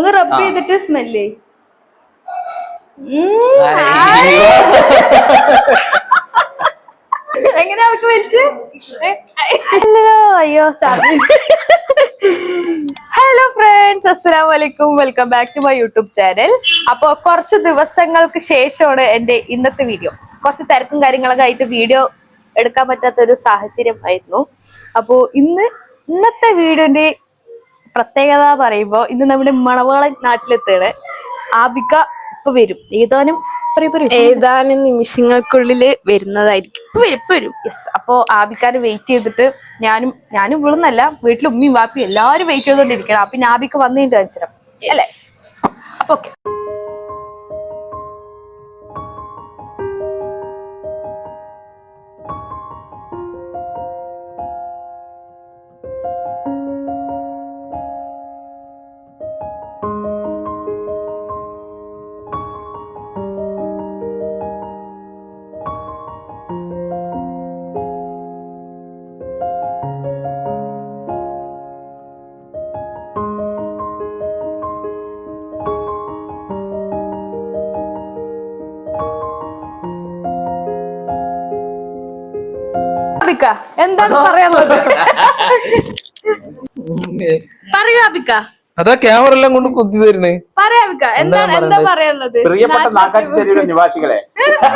ഒന്ന് റബ് ചെയ്തിട്ട് സ്മെല്ലേ എങ്ങനെ അവർക്ക് വലിച്ച് ഹലോ അയ്യോ ചാർജ്. ഹലോ ഫ്രണ്ട്സ് അസ്സാം വലൈക്കും welcome back to my YouTube channel അപ്പൊ കുറച്ച് ദിവസങ്ങൾക്ക് ശേഷമാണ് എന്റെ ഇന്നത്തെ വീഡിയോ കുറച്ച് തിരക്കും കാര്യങ്ങളൊക്കെ ആയിട്ട് വീഡിയോ എടുക്കാൻ പറ്റാത്ത ഒരു സാഹചര്യം ആയിരുന്നു അപ്പോ ഇന്ന് ഇന്നത്തെ വീഡിയോന്റെ പ്രത്യേകത പറയുമ്പോ ഇന്ന് നമ്മുടെ മണവാളൻ നാട്ടിലെത്തുകയാണ്. ആബിക ഇപ്പൊ വരും. ഏതാനും ഏതാനും നിമിഷങ്ങൾക്കുള്ളിൽ വരുന്നതായിരിക്കും. വരും യെസ് അപ്പോ ആബിക്കാര് വെയിറ്റ് ചെയ്തിട്ട് ഞാനും ഞാനും ഇവിടുന്നല്ല വീട്ടിൽ ഉമ്മയും വാപ്പിയും എല്ലാവരും വെയിറ്റ് ചെയ്തോണ്ടിരിക്കണം അപ്പൊ ഞാൻ ആബിക്ക് വന്നതിന്റെ കഴിഞ്ഞിട്ട് അല്ലേ? അപ്പൊ ഓക്കെ ആബിക്ക എന്താണ് പറയാനുള്ളത്? പറയൂ അബിക്ക അതാ ക്യാമറ എല്ലാം കൊണ്ട് കുത്തി തരുന്നേ. പറയാ ആബിക്ക എന്താണ് എന്താ പറയാനുള്ളത്? പ്രിയപ്പെട്ട നാക്കാച്ചിരിയുടെ നിവാസികളെ.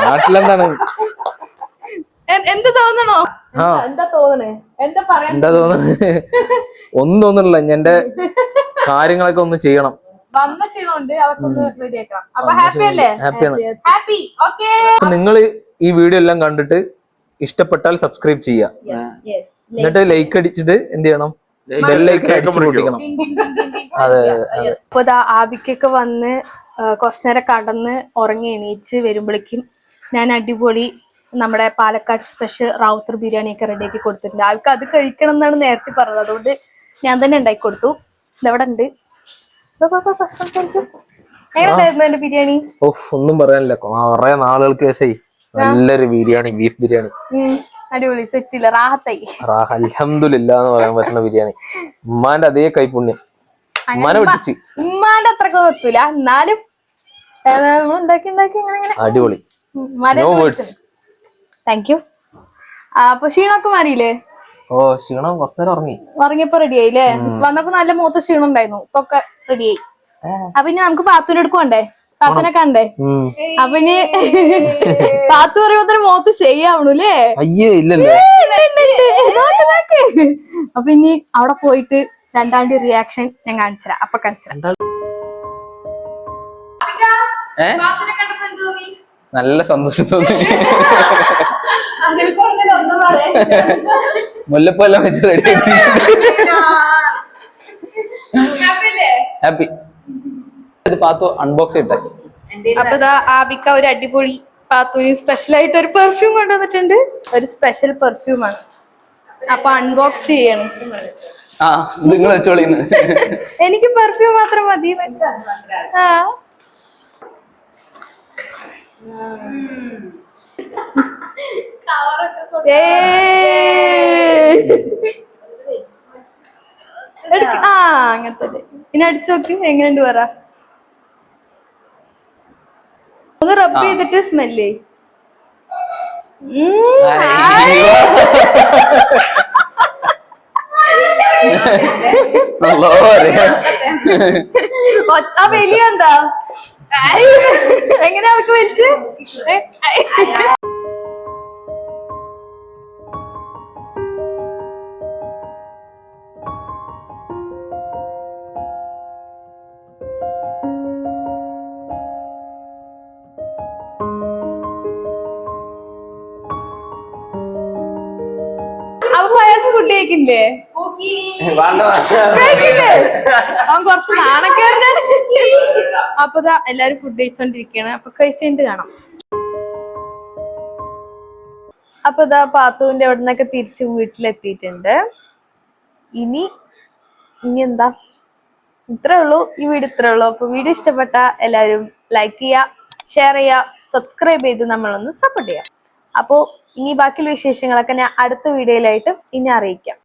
നാട്ടിലെന്താണ്? എന്ത് തോന്നണോ? എന്താ തോന്നണേ? എന്താ പറയാൻ എന്താ തോന്നുന്നത് ഒന്നും തോന്നണില്ല. എന്റെ കാര്യങ്ങളൊക്കെ ഒന്ന് ചെയ്യണം. വന്ന ക്ഷീണമുണ്ട്. അവർക്കൊന്ന് റെഡി ആക്കണം. അപ്പൊ ഹാപ്പി അല്ലേ? ഹാപ്പിയാണ് ഹാപ്പി ഓക്കെ നിങ്ങൾ ഈ വീഡിയോ എല്ലാം കണ്ടിട്ട് ഇഷ്ടപ്പെട്ടാൽ സബ്സ്ക്രൈബ് ചെയ്യുക. എന്നിട്ട് ലൈക്ക് അടിച്ചിട്ട് എന്ത് ചെയ്യണം? ബെല്ലൈക്കൻ അടിച്ചു പൊട്ടിക്കണം. അതെ അതെ. അപ്പൊ ആബിക്കൊക്കെ വന്ന് കുറച്ചു നേരം കടന്ന് ഉറങ്ങി എണീച്ച് വരുമ്പോഴേക്കും ഞാൻ അടിപൊളി നമ്മുടെ പാലക്കാട് സ്പെഷ്യൽ റാവുത്തർ ബിരിയാണി ഒക്കെ റെഡിയാക്കി കൊടുത്തിട്ടുണ്ട്. ആൾക്ക് അത് കഴിക്കണം എന്നാണ് നേരത്തെ പറഞ്ഞത്. അതുകൊണ്ട് ഞാൻ തന്നെ ഉണ്ടാക്കി കൊടുത്തു. ഇതെവിടെ ഉണ്ട്? എങ്ങനെ ബിരിയാണി? ഓ ഒന്നും പറയാനില്ല. കൊറേ നാളുകൾക്ക് ശേഷമായി നല്ലൊരു ബിരിയാണി ബീഫ് ബിരിയാണി. അടിപൊളി സെറ്റില്ല റാഹത്തായി. അലഹമില്ല എന്ന് പറയാൻ പറ്റുന്ന ബിരിയാണി. ഉമ്മാന്റെ അതേ കൈപുണ്യം. ഉമ്മാനെ വിട്ടിച്ച് ഉമ്മാന്റെ അത്രക്കൊന്നും എത്തൂല. എന്നാലും അടിപൊളി. താങ്ക് യു അപ്പൊ ക്ഷീണമൊക്കെ മാറിയില്ലേ? ഓ ക്ഷീണം കുറച്ചു നേരം ഉറങ്ങി. ഉറങ്ങിയപ്പോ റെഡി ആയില്ലേ? വന്നപ്പോ നല്ല മൂത്ത ക്ഷീണം ഉണ്ടായിരുന്നു ഇപ്പൊ ഒക്കെ റെഡി ആയി അപ്പൊ ഇനി നമുക്ക് ബാത്റൂമിൽ അടുക്ക് പാത്തുനെ കണ്ടേ. അപ്പൊ ഇനി പാത്തു പറയുമ്പോ മോത്ത് മുഖത്ത് ശരിയാവണല്ലേ അയ്യേ ഇല്ലല്ലോ. അപ്പൊ ഇനി അവിടെ പോയിട്ട് രണ്ടാളുടെ റിയാക്ഷൻ ഞാൻ കാണിച്ചരാ അപ്പൊ കാണിച്ചുതരാം ഏ? നല്ല സന്തോഷം തോന്നി. മുല്ലപ്പെല്ലാം വെച്ച് റെഡി ഹാപ്പി പാത്തു അൺബോക്സ് ഇട്ടേ അപ്പൊ ആബിക്ക ഒരു അടിപൊളി പാത്തുവിന് സ്പെഷ്യൽ ആയിട്ട് ഒരു പെർഫ്യൂം കൊണ്ടുവന്നിട്ടുണ്ട്. ഒരു സ്പെഷ്യൽ പെർഫ്യൂം ആണ്. അപ്പൊ അൺബോക്സ് ചെയ്യണം. ആ നിങ്ങൾ വെച്ചോളിന്ന് എനിക്ക് പെർഫ്യൂം മാത്രം മതി. ആ. ആ അങ്ങനത്തെ. ഇനി അടിച്ചു നോക്ക്. എങ്ങനെയുണ്ട് പറ? ഒന്ന് റബ് ചെയ്തിട്ട് സ്മെല്ല് ആ വലിയ എന്താ എങ്ങനെ അവർക്ക് വലിച്ച്? കുട്ടിയേക്കില്ലേ? അവൻ കുറച്ച് നാണക്കാരനാണ് അപ്പൊ ദാ എല്ലാരും ഫുഡ് കഴിച്ചോണ്ടിരിക്കാണ് അപ്പൊ കഴിച്ചിട്ട് കാണാം. അപ്പൊ ഇതാ പാത്തുവിന്റെ അവിടെ നിന്നൊക്കെ തിരിച്ച് വീട്ടിലെത്തിയിട്ടുണ്ട്. ഇനി ഇനി എന്താ? ഇത്രേ ഉള്ളൂ. ഈ വീഡിയോ ഇത്രേ ഉള്ളൂ. അപ്പൊ വീഡിയോ ഇഷ്ടപ്പെട്ട എല്ലാരും ലൈക്ക് ചെയ്യുക ഷെയർ ചെയ്യുക സബ്സ്ക്രൈബ് ചെയ്ത് നമ്മളൊന്ന് സപ്പോർട്ട് ചെയ്യാം. അപ്പോൾ ഇനി ബാക്കിയുള്ള വിശേഷങ്ങളൊക്കെ ഞാൻ അടുത്ത വീഡിയോയിലായിട്ട് ഇനി അറിയിക്കാം.